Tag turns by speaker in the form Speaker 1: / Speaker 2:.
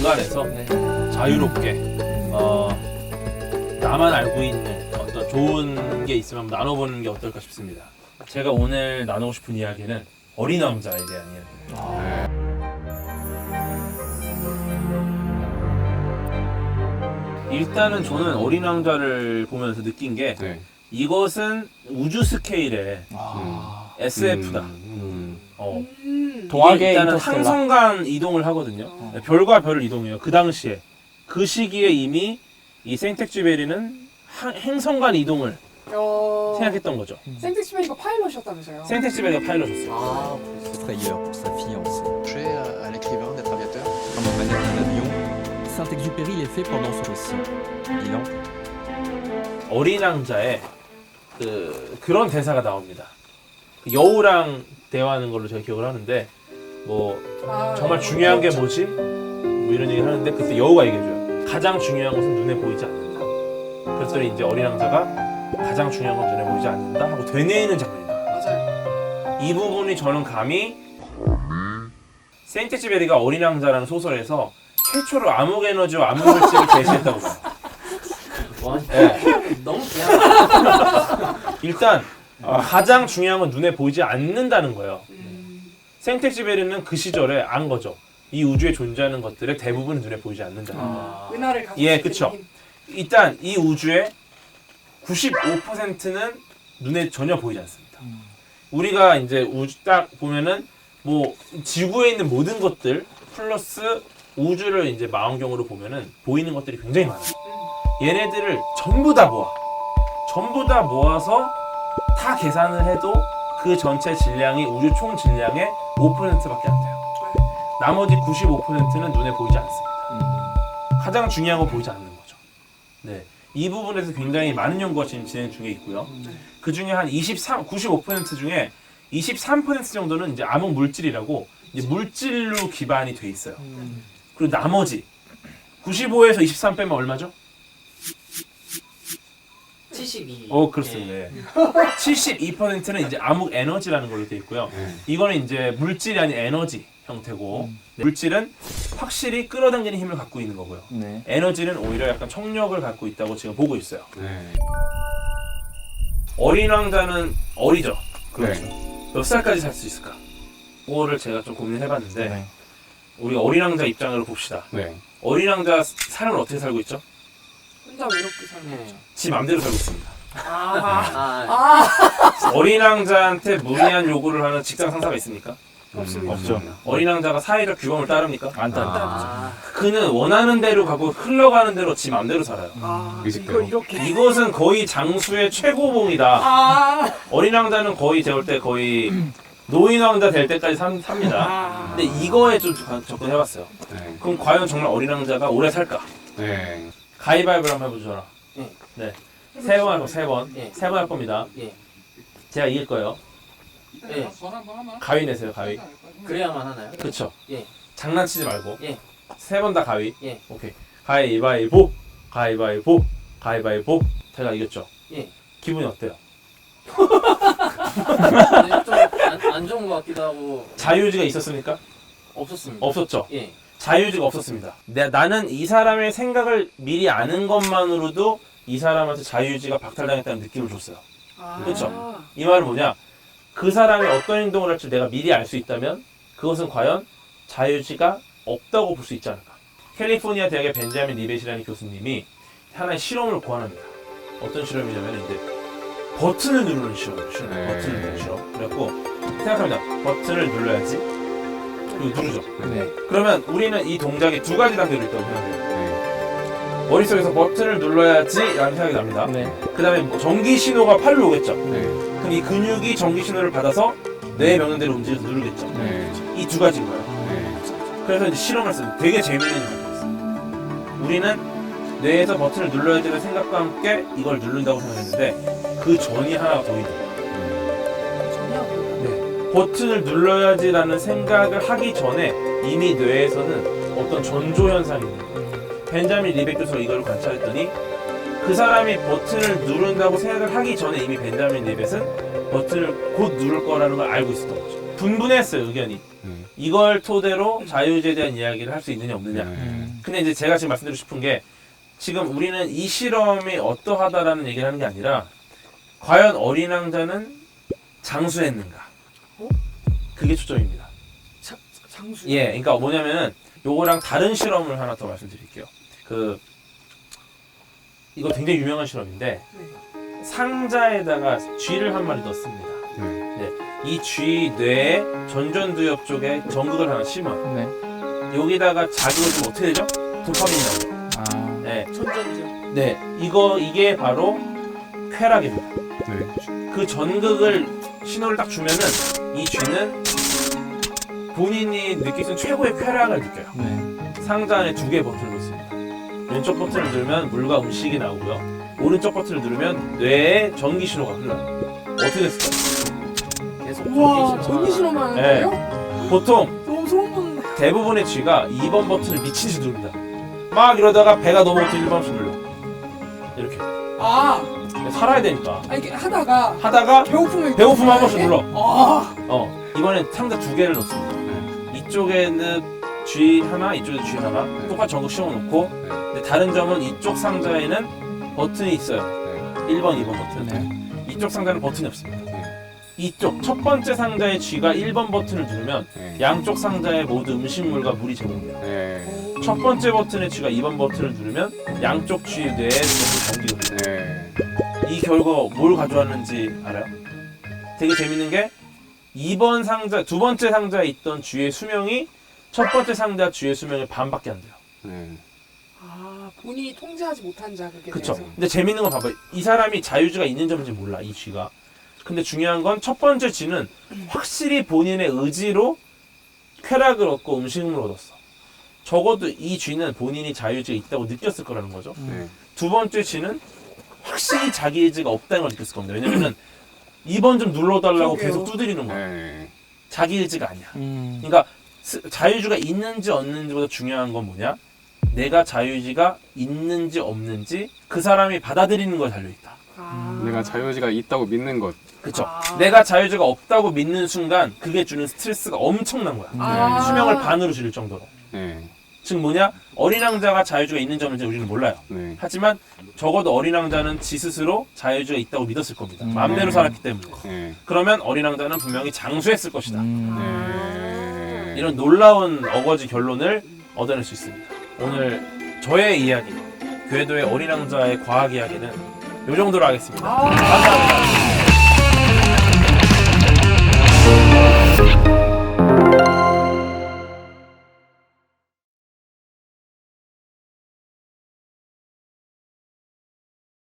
Speaker 1: 공간에서
Speaker 2: 네.
Speaker 1: 자유롭게 어, 나만 알고 있는 어떤 좋은 게 있으면 한번 나눠보는 게 어떨까 싶습니다. 제가 오늘 나누고 싶은 이야기는 어린 왕자에 대한 이야기입니다. 일단은 저는 어린 왕자를 보면서 느낀 게
Speaker 3: 네.
Speaker 1: 이것은 우주 스케일의
Speaker 2: 아.
Speaker 1: SF다.
Speaker 3: 음,
Speaker 1: 어.
Speaker 4: 음.
Speaker 2: 동학의
Speaker 1: 일단은
Speaker 2: 인터스텔라.
Speaker 1: 항성간 이동을 하거든요.
Speaker 4: 어.
Speaker 1: 별과 별을 이동해요. 그 당시에 그 시기에 이미 이 생텍쥐베리는 하- 행성간 이동을
Speaker 4: 어...
Speaker 1: 생각했던 거죠.
Speaker 4: 생텍쥐베리가 파일럿이었다면서요?
Speaker 1: 생텍쥐베리가 파일럿이었어요.
Speaker 2: 아,
Speaker 5: frayeur pour sa fiancée.
Speaker 6: reprocher à, à l'écrivain d'être aviateur
Speaker 5: Comme en manette d'un avion, Saint-Exupéry les fait pendant son récit. Il entre
Speaker 1: 어린 왕자에 그 그런 대사가 나옵니다. 그 여우랑 대화하는 걸로 제가 기억을 하는데 뭐
Speaker 4: 아,
Speaker 1: 정말 중요한 게 뭐지? 뭐 이런 얘기를 하는데 그때 여우가 얘기해줘요. 가장 중요한 것은 눈에 보이지 않는다. 그랬더니 이제 어린 왕자가 가장 중요한 건 눈에 보이지 않는다 하고 되뇌이는 장면이다.
Speaker 4: 맞아요.
Speaker 1: 이 부분이 저는 감히 생텍쥐베리가 어린 왕자라는 소설에서 최초로 암흑 에너지와 암흑 물질을 제시했다고 봐요.
Speaker 2: 와,
Speaker 1: 네.
Speaker 2: 너무 귀하다.
Speaker 1: 일단 가장 중요한 건 눈에 보이지 않는다는 거예요.
Speaker 4: 음.
Speaker 1: 생텍쥐베리는 그 시절에 안 거죠. 이 우주에 존재하는 것들의 대부분은 눈에 보이지 않는다.
Speaker 2: 아.
Speaker 4: 은하를 가지고
Speaker 1: 예, 그쵸.
Speaker 4: 힘.
Speaker 1: 일단 이 우주의 95%는 눈에 전혀 보이지 않습니다. 우리가 이제 우주 딱 보면은 뭐 지구에 있는 모든 것들 플러스 우주를 이제 망원경으로 보면은 보이는 것들이 굉장히 많아요. 얘네들을 전부 다 모아. 전부 다 모아서 다 계산을 해도 그 전체 질량이 우주 총 질량의 5%밖에 안 돼요. 나머지 95%는 눈에 보이지 않습니다. 가장 중요한 건 보이지 않는 거죠. 네. 이 부분에서 굉장히 많은 연구가 지금 진행 중에 있고요. 그 중에 한 23, 95% 중에 23% 정도는 이제 암흑 물질이라고 이제 물질로 기반이 돼 있어요. 그리고 나머지 95에서 23 빼면 얼마죠?
Speaker 2: 72.
Speaker 1: 어, 그렇습니다. 네. 72%는 이제 암흑 에너지라는 걸로 돼 있고요.
Speaker 3: 네.
Speaker 1: 이거는 이제 물질이 아닌 에너지 형태고 네. 물질은 확실히 끌어당기는 힘을 갖고 있는 거고요.
Speaker 2: 네.
Speaker 1: 에너지는 오히려 약간 청력을 갖고 있다고 지금 보고 있어요.
Speaker 3: 네.
Speaker 1: 어린 왕자는 어리죠.
Speaker 3: 그렇죠.
Speaker 1: 몇 살까지 살 수 있을까? 그거를 제가 좀 고민을 해봤는데
Speaker 2: 네.
Speaker 1: 우리가 어린 왕자 입장으로 봅시다.
Speaker 3: 네.
Speaker 1: 어린 왕자 삶을 어떻게 살고 있죠?
Speaker 4: 혼자 외롭게 살고
Speaker 2: 네.
Speaker 4: 있죠.
Speaker 1: 지 맘대로 살고 있습니다.
Speaker 4: 아,
Speaker 2: 아,
Speaker 4: 아,
Speaker 1: 어린 왕자한테 무리한 요구를 하는 직장 상사가 있습니까?
Speaker 4: 없습니다.
Speaker 2: 없죠.
Speaker 1: 어린 왕자가 사회적 규범을 따릅니까?
Speaker 2: 안 딴다.
Speaker 4: 아.
Speaker 1: 그는 원하는 대로 가고 흘러가는 대로 지 맘대로 살아요.
Speaker 4: 아,
Speaker 3: 의식대로.
Speaker 4: 이거 이렇게.
Speaker 1: 이것은 거의 장수의 최고봉이다.
Speaker 4: 아,
Speaker 1: 어린 왕자는 거의 제가 볼때 거의 노인 왕자 될 때까지 삽, 삽니다.
Speaker 4: 아.
Speaker 1: 근데 이거에 좀 접근해봤어요.
Speaker 3: 네.
Speaker 1: 그럼 과연 정말 어린 왕자가 오래 살까?
Speaker 3: 네.
Speaker 1: 가위바위보를 한번 해보죠.
Speaker 2: 네.
Speaker 1: 네. 세 번 할 거, 세 번.
Speaker 2: 예.
Speaker 1: 세번 할 겁니다.
Speaker 2: 예.
Speaker 1: 제가 이길 거예요.
Speaker 2: 예.
Speaker 1: 가위 내세요, 가위.
Speaker 2: 그래야만 하나요?
Speaker 1: 그쵸?
Speaker 2: 예.
Speaker 1: 장난치지 말고.
Speaker 2: 예.
Speaker 1: 세 번 다 가위.
Speaker 2: 예.
Speaker 1: 오케이. 가위바위보, 가위바위보, 가위바위보. 제가 이겼죠?
Speaker 2: 예.
Speaker 1: 기분이 어때요?
Speaker 2: 네, 좀안 안 좋은 것 같기도 하고
Speaker 1: 자유의지가 있었습니까?
Speaker 2: 없었습니다.
Speaker 1: 없었죠?
Speaker 2: 예.
Speaker 1: 자유의지가 없었습니다. 내, 나는 이 사람의 생각을 미리 아는 것만으로도 이 사람한테 자유의지가 박탈당했다는 느낌을 줬어요.
Speaker 4: 아.
Speaker 1: 그쵸? 이 말은 뭐냐? 그 사람이 어떤 행동을 할지 내가 미리 알 수 있다면 그것은 과연 자유의지가 없다고 볼 수 있지 않을까? 캘리포니아 대학의 벤자민 리벳이라는 교수님이 하나의 실험을 고안합니다. 어떤 실험이냐면 이제 버튼을 누르는 실험이에요. 실험.
Speaker 3: 네.
Speaker 1: 버튼을 누르는 실험. 그래갖고 생각합니다. 버튼을 눌러야지. 누르죠.
Speaker 2: 네.
Speaker 1: 그러면 우리는 이 동작이 두 가지 단계로 있다고 생각해요.
Speaker 3: 네.
Speaker 1: 머릿속에서 버튼을 눌러야지 라는 생각이 납니다.
Speaker 2: 네.
Speaker 1: 그 다음에 전기 신호가 팔로 오겠죠.
Speaker 3: 네.
Speaker 1: 그럼 이 근육이 전기 신호를 받아서 뇌에 명는 대로 움직여서 누르겠죠.
Speaker 3: 네.
Speaker 1: 이 두 가지인 거예요.
Speaker 3: 네.
Speaker 1: 그래서 이제 실험을 했어요. 되게 재밌는 일이 있어요. 우리는 뇌에서 버튼을 눌러야 되는 생각과 함께 이걸 누른다고 생각했는데 그 전이 하나 더 있는 거예요. 버튼을 눌러야지라는 생각을 하기 전에 이미 뇌에서는 어떤 전조 현상이 있는 거예요. 벤자민 리베 교수가 이걸 관찰했더니 그 사람이 버튼을 누른다고 생각을 하기 전에 이미 벤자민 리벳은 버튼을 곧 누를 거라는 걸 알고 있었던 거죠. 분분했어요 의견이.
Speaker 3: 네.
Speaker 1: 이걸 토대로 자유주의에 대한 이야기를 할 수 있느냐 없느냐.
Speaker 3: 네.
Speaker 1: 근데 이제 제가 지금 말씀드리고 싶은 게 지금 우리는 이 실험이 어떠하다라는 얘기를 하는 게 아니라 과연 어린 왕자는 장수했는가? 그게 초점입니다.
Speaker 4: 자, 장수.
Speaker 1: 예, 그러니까 뭐냐면은 요거랑 다른 실험을 하나 더 말씀드릴게요. 그 이거 굉장히 유명한 실험인데 상자에다가 쥐를 한 마리 넣습니다.
Speaker 3: 네.
Speaker 1: 이쥐 뇌에 전전두엽 쪽에 전극을 하나 심어.
Speaker 5: 네.
Speaker 1: 여기다가 자극을 주면 어떻게 되죠? 도파민이 나오죠.
Speaker 5: 아.
Speaker 1: 네,
Speaker 4: 천전죠.
Speaker 1: 네, 이거 이게 바로 쾌락입니다.
Speaker 3: 네.
Speaker 1: 그 전극을 신호를 딱 주면은 이 쥐는 본인이 느낄 수 있는 최고의 쾌락을 느껴요.
Speaker 5: 네.
Speaker 1: 상자 안에 두 개의 버튼을 있습니다. 왼쪽 버튼을 누르면 물과 음식이 나오고요. 오른쪽 버튼을 누르면 뇌에 전기 신호가 흘러요. 어떻게 됐을까요?
Speaker 2: 계속
Speaker 4: 우와, 전기 실험하는
Speaker 1: 네.
Speaker 4: 거예요?
Speaker 1: 보통
Speaker 4: 너무 소름 돋는.
Speaker 1: 대부분의 쥐가 2번 버튼을 미친 듯이 누릅니다. 막 이러다가 배가 넘어올 때 1번씩 눌러. 이렇게.
Speaker 4: 아,
Speaker 1: 살아야 되니까.
Speaker 4: 아니, 이렇게 하다가
Speaker 1: 하다가
Speaker 4: 배고프면
Speaker 1: 배고프면 한 번씩 눌러.
Speaker 4: 아,
Speaker 1: 어, 이번엔 상자 두 개를 넣습니다. 이쪽에는 G 하나, 이쪽에 G 하나.
Speaker 3: 네.
Speaker 1: 똑같이 전극 씌워놓고.
Speaker 3: 네.
Speaker 1: 근데 다른 점은 이쪽 상자에는 버튼이 있어요.
Speaker 3: 네.
Speaker 1: 1번, 2번 버튼.
Speaker 5: 네.
Speaker 1: 이쪽 상자는 버튼이 없습니다.
Speaker 3: 네.
Speaker 1: 이쪽 첫 번째 상자의 G가 1번 버튼을 누르면
Speaker 3: 네.
Speaker 1: 양쪽 상자에 모두 음식물과 물이 제공돼요.
Speaker 3: 네.
Speaker 1: 첫 번째 버튼의 G가 2번 버튼을 누르면 양쪽 G 뇌에 전부 전기가 흘러요.
Speaker 3: 네.
Speaker 1: 이 결과 뭘 가져왔는지 알아요? 되게 재밌는 게 2번 상자, 두 번째 상자에 있던 쥐의 수명이 첫 번째 상자 쥐의 수명의 반밖에 안 돼요.
Speaker 3: 네.
Speaker 4: 아, 본인이 통제하지 못한 자극에
Speaker 1: 그쵸?
Speaker 4: 대해서.
Speaker 1: 근데 재밌는 건 봐봐요. 이 사람이 자유주가 있는 점인지 몰라, 이 쥐가. 근데 중요한 건 첫 번째 쥐는 확실히 본인의 의지로 쾌락을 얻고 음식물을 얻었어. 적어도 이 쥐는 본인이 자유주가 있다고 느꼈을 거라는 거죠.
Speaker 3: 네.
Speaker 1: 두 번째 쥐는 확실히 자기 의지가 없다는 걸 느꼈을 겁니다. 왜냐면은 2번 좀 눌러달라고
Speaker 4: 그러게요.
Speaker 1: 계속 두드리는 거야.
Speaker 3: 네.
Speaker 1: 자기 의지가 아니야.
Speaker 5: 음.
Speaker 1: 그러니까 스- 자유주가 있는지 없는지보다 중요한 건 뭐냐? 내가 자유의지가 있는지 없는지 그 사람이 받아들이는 거에 달려있다.
Speaker 4: 아.
Speaker 3: 내가 자유의지가 있다고 믿는 것.
Speaker 1: 그쵸?
Speaker 4: 아.
Speaker 1: 내가 자유의지가 없다고 믿는 순간 그게 주는 스트레스가 엄청난 거야.
Speaker 4: 아.
Speaker 1: 수명을 반으로 줄일 정도로.
Speaker 3: 네.
Speaker 1: 즉 뭐냐? 어린 왕자가 자유의지가 있는 점을 이제 우리는 몰라요.
Speaker 3: 네.
Speaker 1: 하지만 적어도 어린 왕자는 지 스스로 자유의지가 있다고 믿었을 겁니다.
Speaker 5: 음.
Speaker 1: 마음대로
Speaker 3: 네.
Speaker 1: 살았기 때문에.
Speaker 3: 네.
Speaker 1: 그러면 어린 왕자는 분명히 장수했을 것이다.
Speaker 5: 음.
Speaker 3: 네.
Speaker 1: 이런 놀라운 어거지 결론을 얻어낼 수 있습니다. 오늘 저의 이야기, 궤도의 어린 왕자의 과학 이야기는 이 정도로 하겠습니다.
Speaker 4: 아.
Speaker 1: 감사합니다.